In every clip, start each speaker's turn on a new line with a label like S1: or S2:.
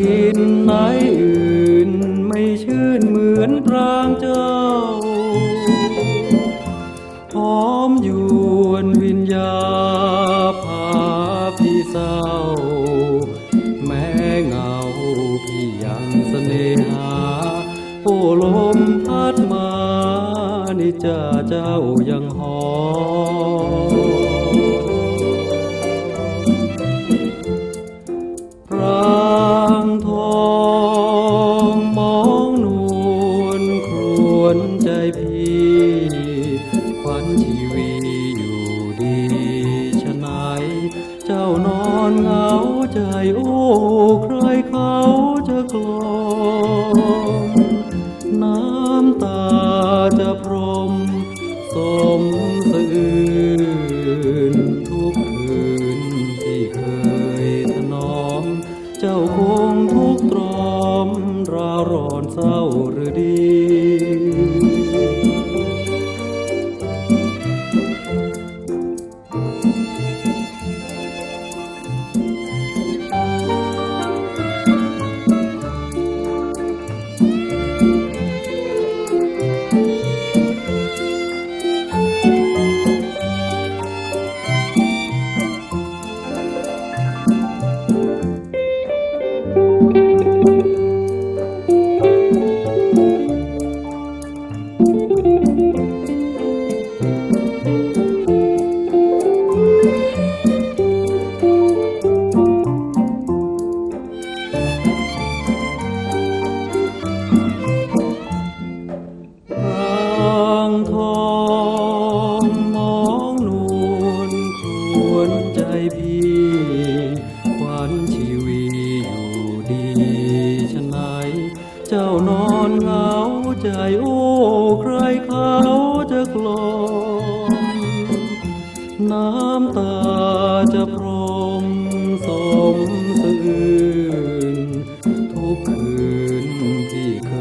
S1: ทินไหนอื่นไม่ชื่นเหมือนปรางเจ้าหอมยวนวิญญาพาพี่เศร้า แม้เงาพี่ยังเสน่หา โอ้ลมพัดมานี่จ้าเจ้ายังหอม ควันชีวีอยู่ดีชะไหน เจ้านอนเหงาใจโอ้ใครเขาจะกลอมน้ำตาจะพรม สมสะอื่นทุกคืนที่เคยถนอม เจ้าคงทุกตรอมราวร้อนเศร้าหรือดี ชีวีอยู่ดีชะไหน เจ้านอนเหงาใจโอ้ใครเขาจะกลอมน้ำตาจะพรมสมสื่นทุกคืนที่เค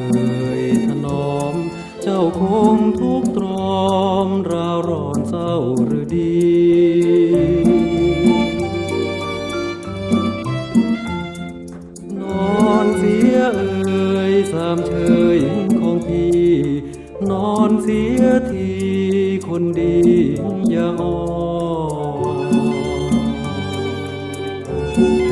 S1: ยถนอม เจ้าคงทุกตรอมราวร้อนเศร้าหรือดี สียทีคนดีอย่าอ่อน